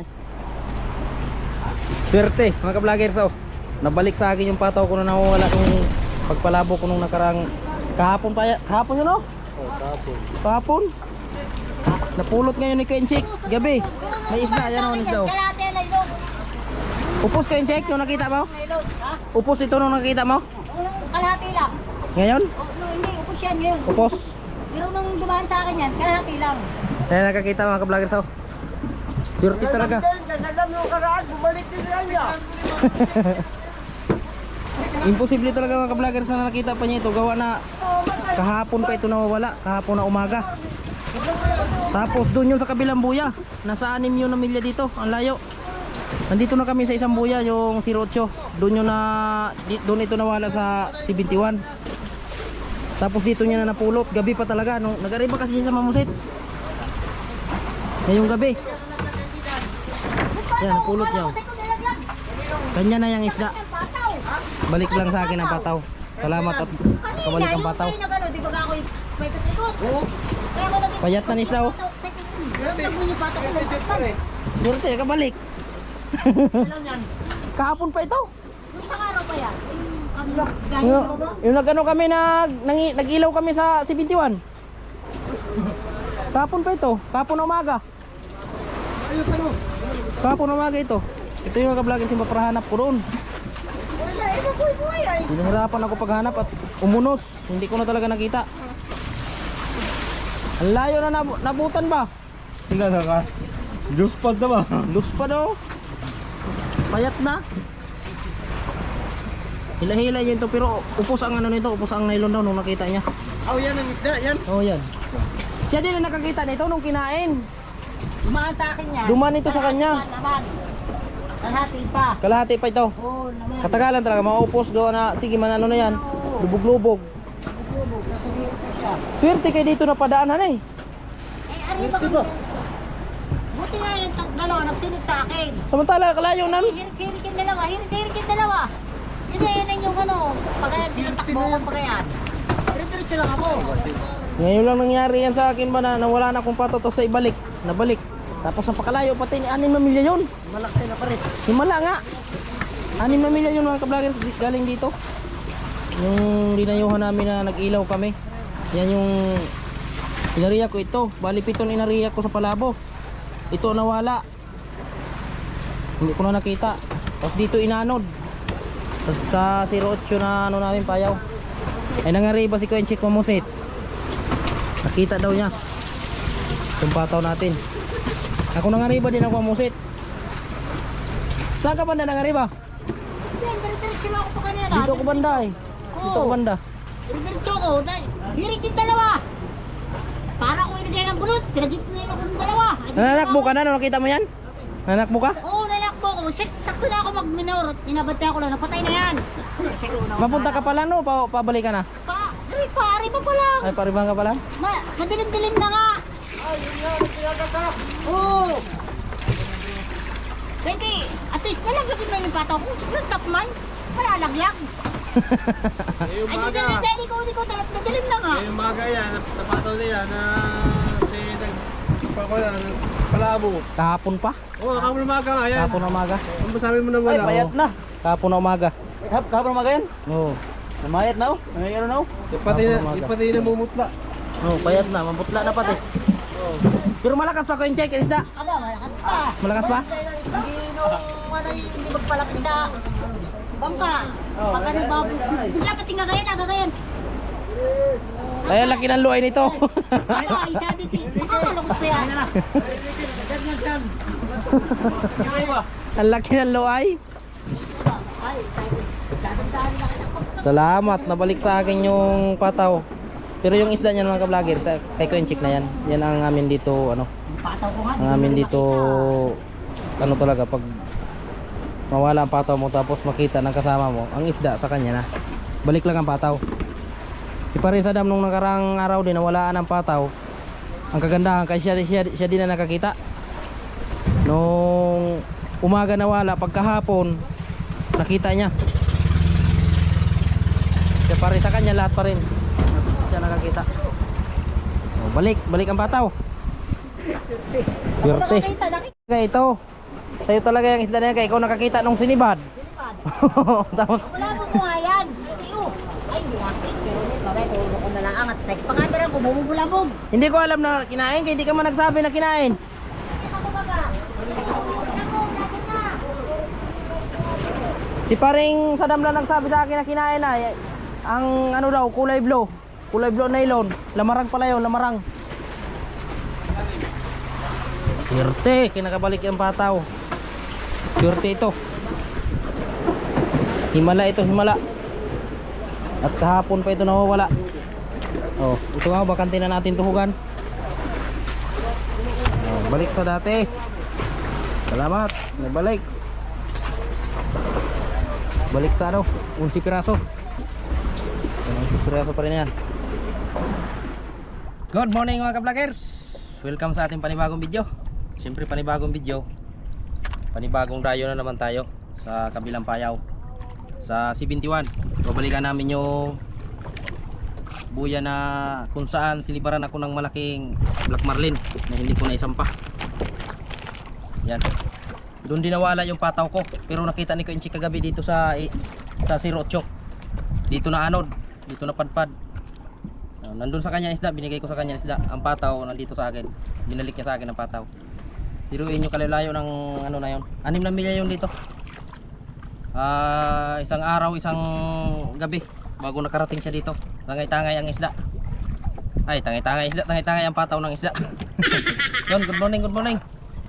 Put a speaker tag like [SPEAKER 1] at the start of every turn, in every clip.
[SPEAKER 1] Ko eh. Swerte mga ka-vloggers oh. Nabalik sa akin yung pataw ko na nawawala nung pagpalabo ko nung nakarang kahapon pa kahapon yun oh.
[SPEAKER 2] Oh, tapos.
[SPEAKER 1] Kahapon. Napulot ngayon ni Kenchik gabi. May isda yan oh, isda oh.
[SPEAKER 3] Kalate na ilog.
[SPEAKER 1] Upos Kenchik nung nakita mo?
[SPEAKER 3] Na?
[SPEAKER 1] Upos ito nung nakita mo?
[SPEAKER 3] Kalahati lang.
[SPEAKER 1] Ngayon?
[SPEAKER 3] O, no, hindi, upos yan yun.
[SPEAKER 1] Upos.
[SPEAKER 3] Pero nung dumaan sa akin yan, kalahati lang.
[SPEAKER 1] Kaya nakakita mga ka-vloggers oh. Swerte talaga.
[SPEAKER 2] Nagagam yung karaan, bumalik din lang yan.
[SPEAKER 1] Imposible talaga mga ka-vloggers na nakita pa niya ito. Gawa na kahapon pa ito nawawala. Kahapon na umaga. Tapos doon yun sa kabilang buya. Nasa anim yun na milya dito. Ang layo. Nandito na kami sa isang buya, yung 08. Doon yun na, doon ito nawala sa 71. Tapos dito niya na napulot. Gabi pa talaga. Nung, nag-arriba kasi sa Mamusit. Ngayong gabi. Yan, napulot niya. oh. Kanya na yung isda. Balik lang sa akin ang pataw. Salamat at nakabalik ang pataw.
[SPEAKER 3] Di ba ako yung may. Kaya ako naging...
[SPEAKER 1] Payat na ni isda, oh.
[SPEAKER 3] Pataw.
[SPEAKER 1] Swerte, kabalik. Kahapon pa ito.
[SPEAKER 3] Yung isang araw pa yan. Yung
[SPEAKER 1] Yung, nagano kami nag nangi- nag-ilaw kami sa 71. Kahapon pa ito. Kahapon umaga. Kahapon na umaga ito. Ito yung kablogger si maprahanap ko doon.
[SPEAKER 3] Wala, eh, mabuhay-buhay ay.
[SPEAKER 1] Hinahirapan ako paghanap at umunos. Hindi ko na talaga nakita. Ang layo na nab- nabutan ba?
[SPEAKER 2] Sila na ka. Pa na ba?
[SPEAKER 1] Lus pa daw. Payat na. Hila-hila yun to pero upos ang ano nito, upos ang nylon daw nung nakita niya.
[SPEAKER 2] Oh, yan ang isda, yan.
[SPEAKER 1] Oh, yan. Siya din ang nakakita nito nung kinain.
[SPEAKER 3] Dumaan sa akin yan.
[SPEAKER 1] Dumaan ito sa kanya.
[SPEAKER 3] Naman. Kalahati pa.
[SPEAKER 1] Kalahati pa ito.
[SPEAKER 3] Oo, naman.
[SPEAKER 1] Katagalan talaga, maupos gawa na, sige man ano na yan. Lubog-lubog.
[SPEAKER 3] Meron pa siya.
[SPEAKER 1] Swerte kay dito na padaanan eh.
[SPEAKER 3] Eh, arriba kami. Buti nga yung dalawa nagsunod sa akin.
[SPEAKER 1] Samantala, kalayo namin.
[SPEAKER 3] Hirik-hirik yung dalawa, hirik-hirik yung dalawa. Yun na yun yung ano, pagka tinatakbo ko pagka yan. Diretso lang ako.
[SPEAKER 1] Ngayon lang nangyari yan sa akin ba na nawala na akong patoto sa ibalik. Nabalik. Tapos ang pakalayo pati ni 6 na milya yun.
[SPEAKER 2] Malaki na pares.
[SPEAKER 1] Himala nga. 6 na milya yun mga kablogers di- galing dito. Yung dinayuhan namin na nag-ilaw kami. Yan yung inariya ko ito. Bali piton inariya ko sa palabo. Ito nawala. Hindi ko na nakita. Tapos dito inanod. Sa, sa 08 na ano namin payaw. Ay nangariba si Kuenchik Mamusit. Nakita daw niya. Yung pataw natin. Ako nangariba din ako Mamusit. Saan ka banda?
[SPEAKER 3] Yan, diretso lang ako pa kanina.
[SPEAKER 1] Dito ko banda eh. Dito ko banda.
[SPEAKER 3] Diretso ko. yung dalawa. Para ko inigay ng bulot. Pinagit na ako ng dalawa.
[SPEAKER 1] Nanakbo
[SPEAKER 3] ako.
[SPEAKER 1] ka na? Nakita mo yan? Nanakbo ka?
[SPEAKER 3] Oo, nalakbo ko. Sakto na ako mag-minor. Inabantay ako lang. Napatay na yan.
[SPEAKER 1] Mapunta ka pala no? Pa pabalik ka na?
[SPEAKER 3] Pa, pare pa pala.
[SPEAKER 1] Ay paribang ka pala?
[SPEAKER 3] Ma, madilim-dilim na nga. Oo. Pwede, at least nalaglagin na yung pataw ko. Nagtap man. Wala laglag.
[SPEAKER 2] Ngayong
[SPEAKER 3] Ay, di dali, dali ko, di ko talat. Na nga.
[SPEAKER 2] Ngayong maga yan, napataw na yan na si nag... Pakula, palabo.
[SPEAKER 1] Kahapon pa?
[SPEAKER 2] Oo, oh, kapag umaga nga yan.
[SPEAKER 1] Kahapon na umaga?
[SPEAKER 2] Ang sabi mo na wala. oh.
[SPEAKER 1] na. Kahapon na umaga.
[SPEAKER 2] Kapag umaga yan?
[SPEAKER 1] Oo.
[SPEAKER 2] Namayat na oh. Nangyayaro na oh. Pati na,
[SPEAKER 1] umaga.
[SPEAKER 2] pati na mumutla.
[SPEAKER 1] Oo, payat na. Mabutla na pati. Pero malakas pa ko yung check, isda.
[SPEAKER 3] Aba, malakas pa.
[SPEAKER 1] Malakas pa?
[SPEAKER 3] Hindi nung ano, hindi magpalapit sa bangka. Pag ano, babu, bigla pati nga ngayon, aga ngayon.
[SPEAKER 1] Ay, laki ng luay nito.
[SPEAKER 3] Aba, ay sabi ko, nakakalakot pa yan.
[SPEAKER 1] Ang laki ng luay. Salamat, nabalik sa akin yung pataw. Pero yung isda niyan mga ka-vlogger, sa kay Kuenchik na yan. Yan ang amin dito, ano, ang amin dito, ano talaga, pag mawala ang pataw mo tapos makita ng kasama mo, ang isda sa kanya na. Balik lang ang pataw. Si Paris Adam nung nakarang araw din, nawalaan ang pataw. ang kagandahan kasi siya, siya, siya din na nakakita nung umaga nawala pagkahapon nakita niya siya pa rin sa kanya lahat pa rin nakakita oh, balik balik ang pataw
[SPEAKER 3] nakakita, nakikita.
[SPEAKER 1] Kaya ito sa'yo talaga yung isda na yan kaya ikaw nakakita nung sinibad tapos
[SPEAKER 3] Wala mo nga yan. Ay, hindi akit. Pero may babay, tulog ko na lang angat. Pangatira ko, bumubulabog.
[SPEAKER 1] hindi ko alam na kinain kaya hindi ka man nagsabi na kinain? Si paring Sadam lang nagsabi sa akin na kinain na ang ano daw kulay blue. Kulay blue nylon. Lamarang pala yun, lamarang. Swerte, kinakabalik yung pataw. Swerte ito. Himala ito, himala. At kahapon pa ito nawawala. Oh, ito nga bakante na natin tuhugan. Oh, balik sa dati. Salamat, nagbalik. Balik sa ano, 11 piraso. 11 piraso pa rin yan. Good morning mga ka-vloggers. Welcome sa ating panibagong video. Siyempre panibagong video. Panibagong dayo na naman tayo sa kabilang payaw. Sa C21. Babalikan namin yung buya na kung saan sinibaran ako ng malaking black marlin na hindi ko na isampa. Yan. Doon din nawala yung pataw ko pero nakita ni Kuinchi kagabi dito sa sa 08. Dito na anod, dito na padpad. Uh, nandun sa kanya isda, binigay ko sa kanya isda. Ang pataw nandito sa akin. Binalik niya sa akin ang pataw. Biruin nyo kalayo ng ano na yon. Anim na milya yun dito. Ah, isang araw, isang gabi bago nakarating siya dito. Tangay-tangay ang isda. Ay, tangay-tangay isda, tangay-tangay ang pataw ng isda. Yon, good morning, good morning.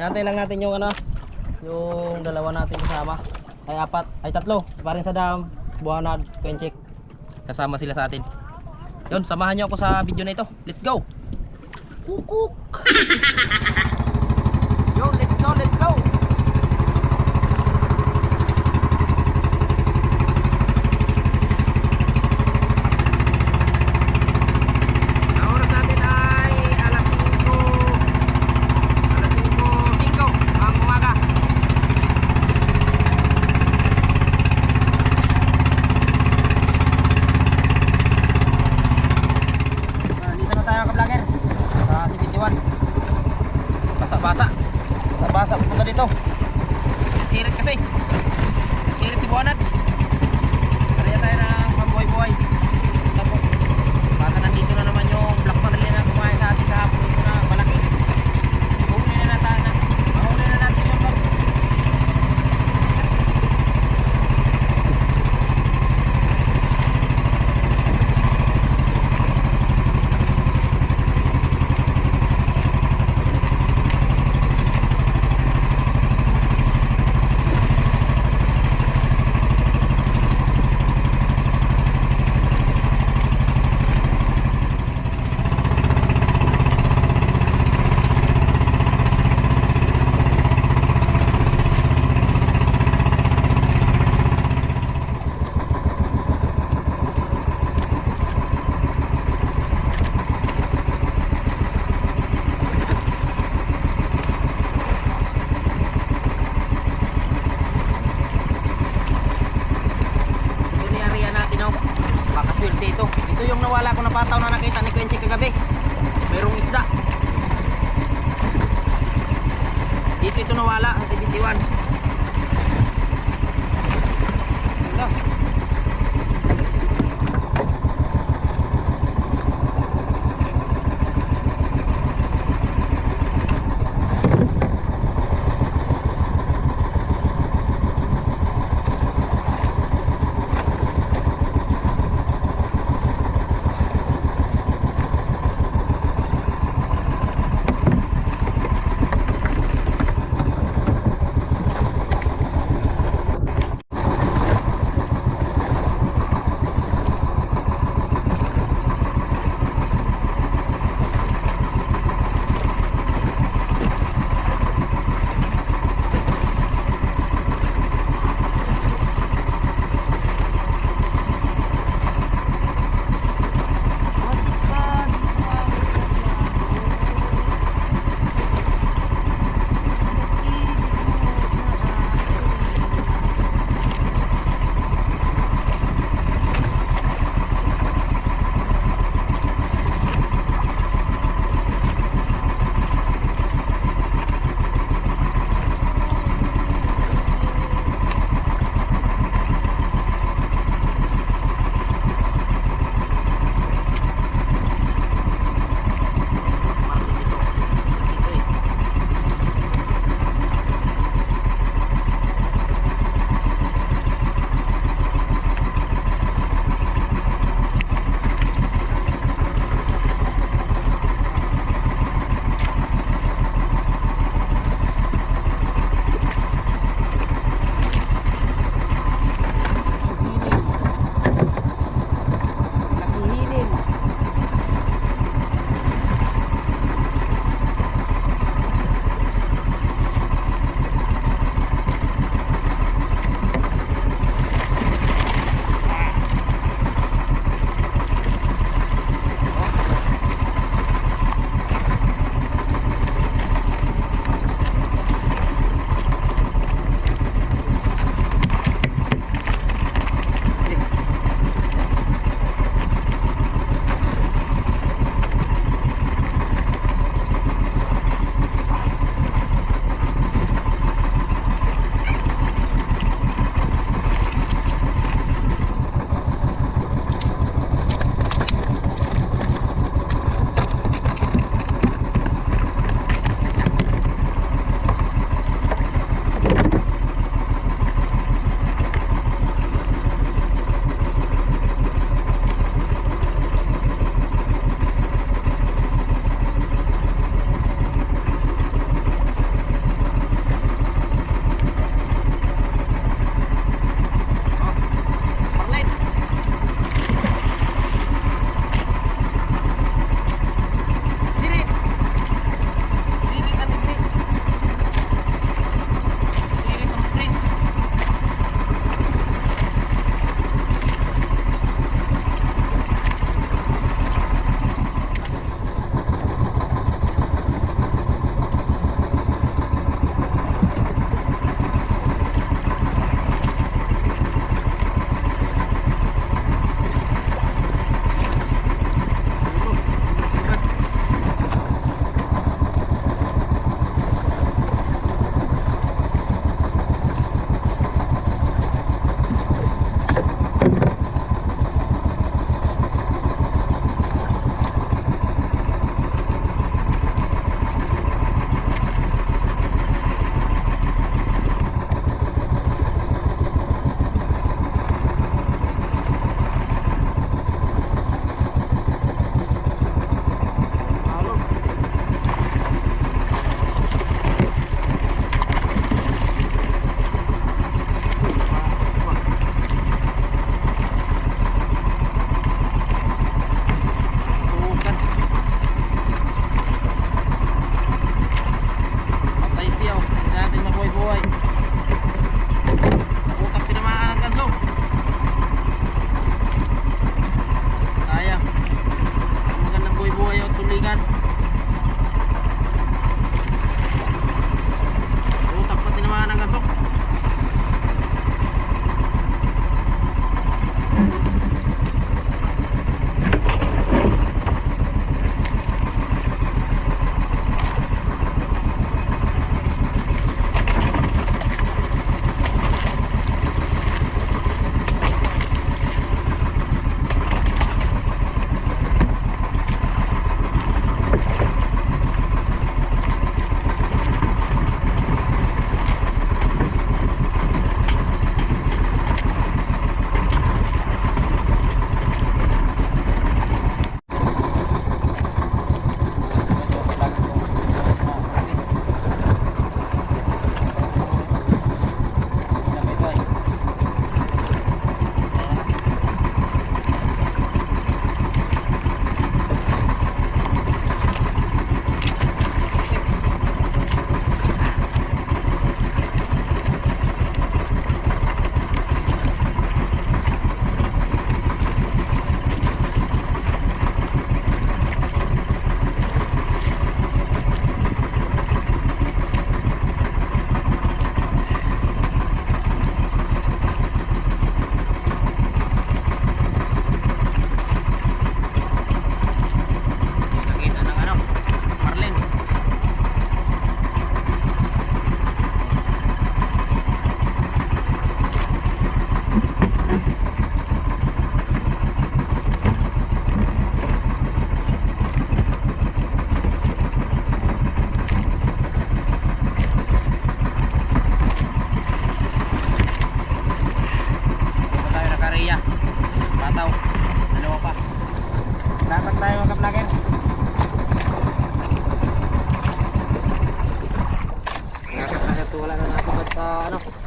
[SPEAKER 1] Nantay lang natin yung ano, yung dalawa natin kasama. Ay apat, ay tatlo. Paring sa dam, buwanad, kenchik. Kasama sila sa atin. Yon, samahan niyo ako sa video na ito. Let's go. Kukuk. Yo, let's go, let's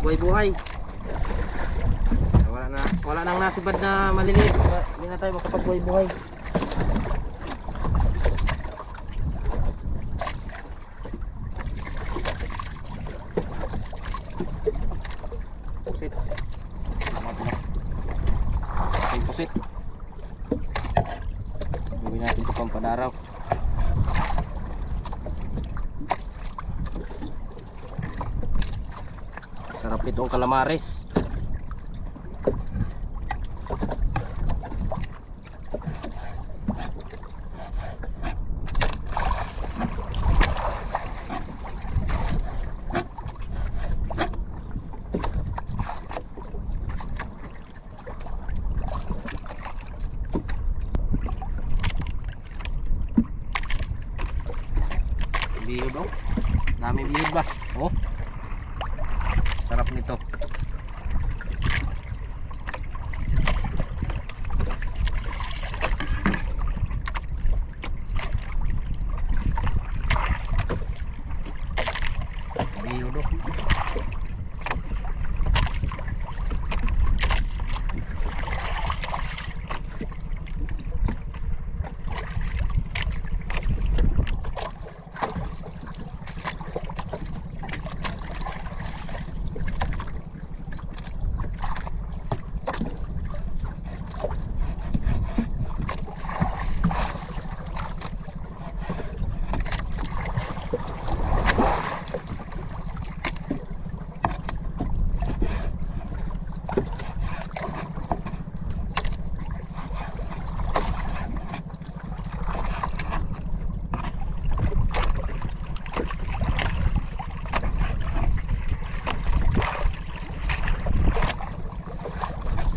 [SPEAKER 1] buhay-buhay. Wala na, wala nang nasubad na maliliit. Hindi na tayo makapagbuhay-buhay. Pusit. Tama po na. Ating pusit. Gawin natin ito pang padaraw. Sarap nitong kalamares. Bihod oh. Dami bihod ba? Oh. Sarap nito. Bihod oh.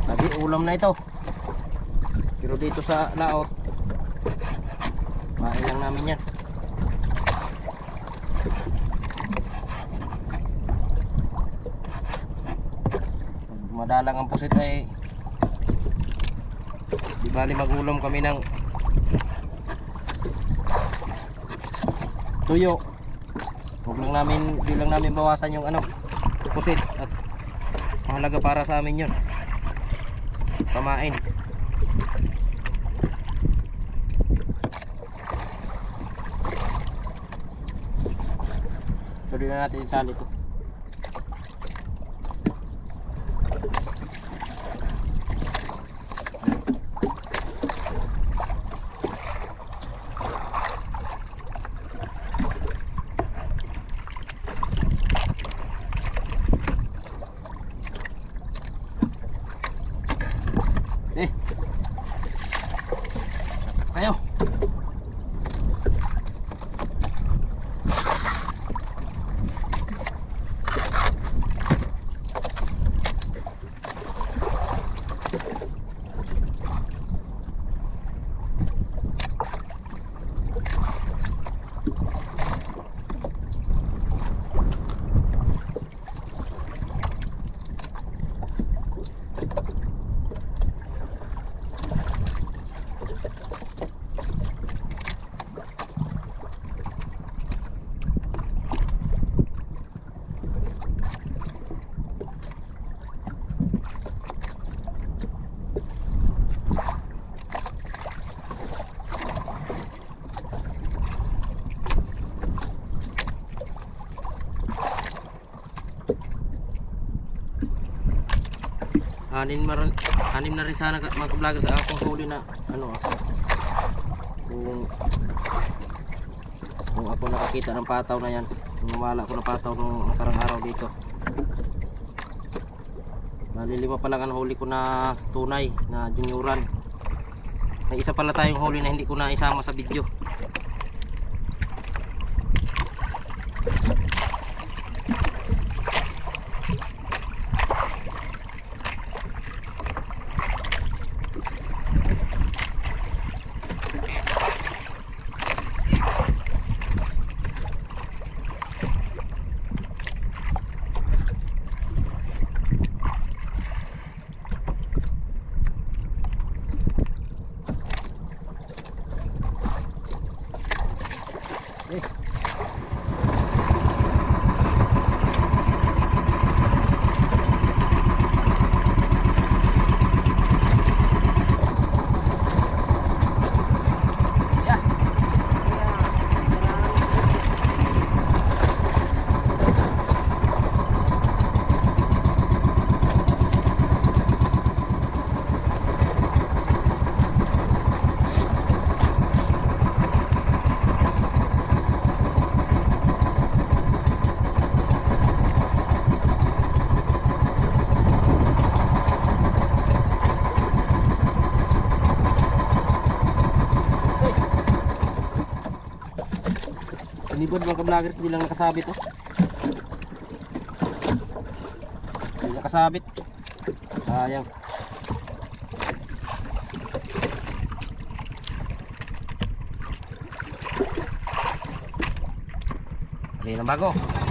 [SPEAKER 1] Sabi ulam na ito. Pero dito sa laot, kain lang namin yan. Pag madalang ang pusit ay di bali magulam kami ng tuyo. Huwag lang namin, di lang namin bawasan yung ano, pusit at mahalaga para sa amin yun pamain. Tuloy na natin isali ito eh Ayo. Anin maran, anim na rin sana mga vlogger sa akong huli na ano ah. Kung kung ako nakakita ng pataw na yan, kung wala ko na pataw nung nakarang araw dito. Nalilima pa lang ang huli ko na tunay na junioran. May isa pala tayong huli na hindi ko na isama sa video. Okay. Sinibod mga ka-vloggers, hindi lang nakasabit oh. Hindi nakasabit. Sayang. Hindi na bago.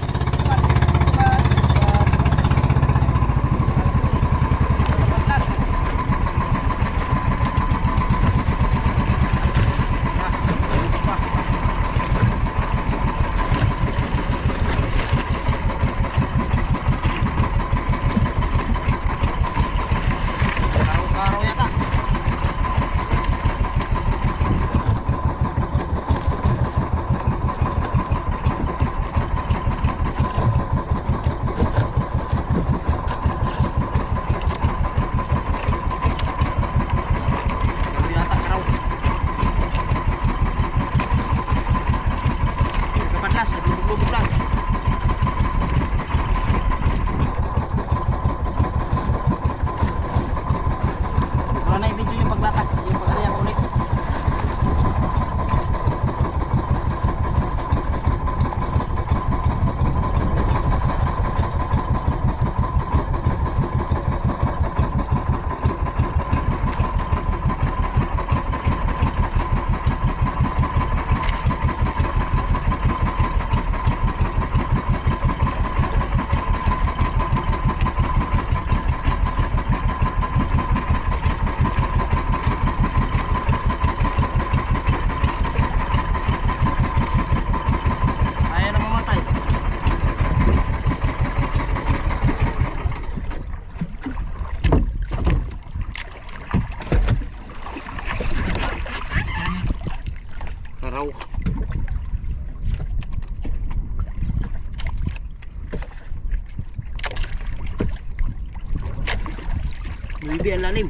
[SPEAKER 1] Bibi ang lalim.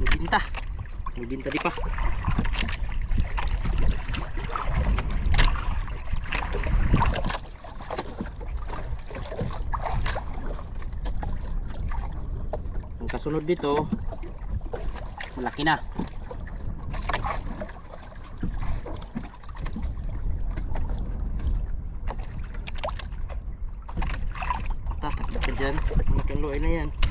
[SPEAKER 1] Mubinta. Mubinta di pa. Ang kasunod dito, malaki na. Tatakbo ka dyan. Malaking luay na yan.